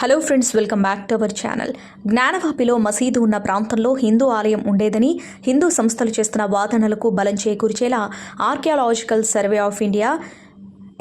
Hello friends welcome back to our channel. జ్ఞానవాపిలో మసీదు ఉన్న ప్రాంతంలో హిందూ ఆలయం ఉండేదని హిందూ సంస్థలు చేస్తున్న వాదనలకు బలం చేకూర్చేలా archaeological survey of India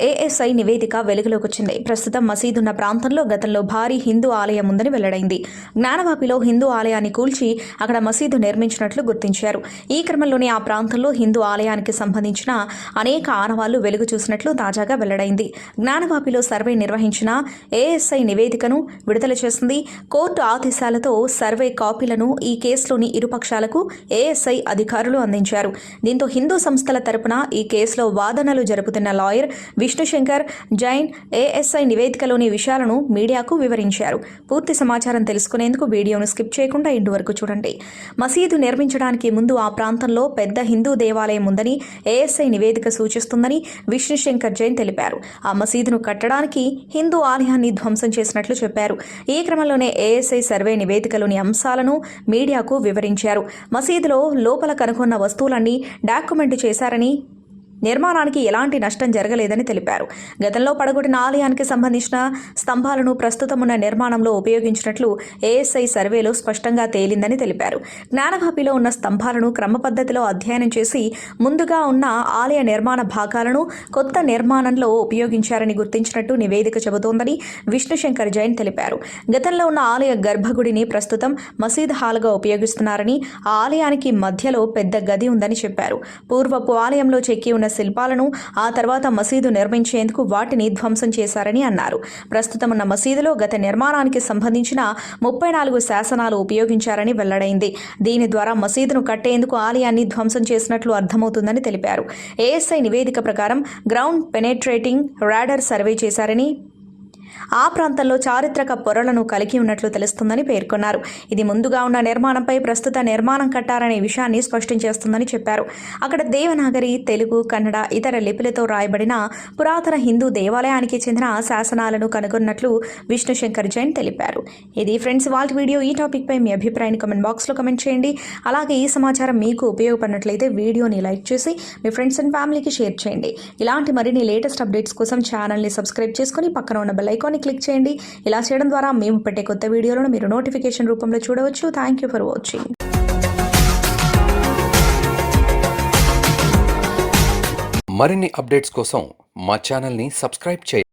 ASI నివేదిక వెలుగులోకి వచ్చింది ప్రస్తుతం మసీదు ఉన్న ప్రాంతంలో గతంలో భారీ హిందూ ఆలయం ఉందని వెల్లడైంది. జ్ఞానవాపిలో హిందూ ఆలయాన్ని కూల్చి అక్కడ మసీదు నిర్మించినట్లు గుర్తించారు. ఈ క్రమంలోనే ఆ ప్రాంతంలో హిందూ ఆలయానికి సంబంధించిన అనేక ఆనవాళ్ళు వెలుగు చూసినట్లు తాజాగా వెల్లడైంది. జ్ఞానవాపిలో సర్వే నిర్వహించిన ఏఎస్ఐ నివేదికను విడుదల చేసింది. కోర్టు ఆదేశాలతో సర్వే కాపీలను ఈ కేసులోని ఇరుపక్షాలకు ఏఎస్ఐ అధికారులు అందించారు. దీంతో హిందూ సంస్థల తరపున ఈ కేసులో వాదనలు జరుపుతున్న లాయర్ విష్ణుశంకర్ జైన్ ఏఎస్ఐ నివేదికలోని విషయాలను మీడియాకు వివరించారు. పూర్తి సమాచారం తెలుసుకునేందుకు వీడియోను స్కిప్ చేయకుండా ఇంటి వరకు చూడండి. మసీదు నిర్మించడానికి ముందు ఆ ప్రాంతంలో పెద్ద హిందూ దేవాలయం ఉందని ఏఎస్ఐ నివేదిక సూచిస్తుందని విష్ణుశంకర్ జైన్ తెలిపారు. ఆ మసీదును కట్టడానికి హిందూ ఆలయాన్ని ధ్వంసం చేసినట్లు చెప్పారు. ఈ క్రమంలోనే ఏఎస్ఐ సర్వే నివేదికలోని అంశాలను మీడియాకు వివరించారు. మసీదులో లోపల కనుగొన్న వస్తువులన్నీ డాక్యుమెంట్ చేశారని నిర్మాణానికి ఎలాంటి నష్టం జరగలేదని తెలిపారు. గతంలో పడగొట్టిన ఆలయానికి సంబంధించిన స్తంభాలను ప్రస్తుతం ఉన్న నిర్మాణంలో ఉపయోగించినట్లు ఏఎస్ఐ సర్వేలో స్పష్టంగా తేలిందని తెలిపారు. జ్ఞానభాపిలో ఉన్న స్తంభాలను క్రమపద్ధతిలో అధ్యయనం చేసి ముందుగా ఉన్న ఆలయ నిర్మాణ భాగాలను కొత్త నిర్మాణంలో ఉపయోగించారని గుర్తించినట్టు నివేదిక చెబుతోందని విష్ణుశంకర్ జైన్ తెలిపారు. గతంలో ఉన్న ఆలయ గర్భగుడిని ప్రస్తుతం మసీద్ హాల్గా ఉపయోగిస్తున్నారని ఆ ఆలయానికి మధ్యలో పెద్ద గది ఉందని చెప్పారు. పూర్వపు ఆలయంలో చెక్కి ఉన్న శిల్పాలను ఆ తర్వాత మసీదు నిర్మించేందుకు వాటిని ధ్వంసం చేశారని అన్నారు. ప్రస్తుతం ఉన్న మసీదులో గత నిర్మాణానికి సంబంధించిన ముప్పై నాలుగు శాసనాలు ఉపయోగించారని వెల్లడైంది. దీని ద్వారా మసీదును కట్టేందుకు ఆలయాన్ని ధ్వంసం చేసినట్లు అర్థమవుతుందని తెలిపారు. ఏఎస్ఐ నివేదిక ప్రకారం గ్రౌండ్ పెనెట్రేటింగ్ రాడర్ సర్వే చేశారని ఆ ప్రాంతంలో చారిత్రక పొరలను కలిగి ఉన్నట్లు తెలుస్తుందని పేర్కొన్నారు. ఇది ముందుగా ఉన్న నిర్మాణంపై ప్రస్తుత నిర్మాణం కట్టారనే విషయాన్ని స్పష్టం చేస్తుందని చెప్పారు. అక్కడ దేవనాగరి తెలుగు కన్నడ ఇతర లిపులతో రాయబడిన పురాతన హిందూ దేవాలయానికి చెందిన శాసనాలను కనుగొన్నట్లు విష్ణు శంకర్ జైన్ తెలిపారు. ఇది ఫ్రెండ్స్ వాళ్ళ వీడియో ఈ టాపిక్పై మీ అభిప్రాయాన్ని కమెంట్ బాక్స్లో కమెంట్ చేయండి. అలాగే ఈ సమాచారం మీకు ఉపయోగపడినట్లయితే వీడియోని లైక్ చేసి మీ ఫ్రెండ్స్ అండ్ ఫ్యామిలీకి షేర్ చేయండి. ఇలాంటి మరిన్ని లేటెస్ట్ అప్డేట్స్ కోసం ఛానల్ని సబ్స్క్రైబ్ చేసుకొని పక్కన ఉన్న బెల్ ఐకాన్ని క్లిక్ చేయండి. ఇలా చేయడం ద్వారా మేము పెట్టే కొత్త వీడియోలను మీరు నోటిఫికేషన్ రూపంలో చూడవచ్చు. థ్యాంక్ యూ ఫర్ వాచింగ్ మరిన్ని అప్డేట్స్ కోసం మా ఛానల్ని సబ్స్క్రైబ్ చేయండి.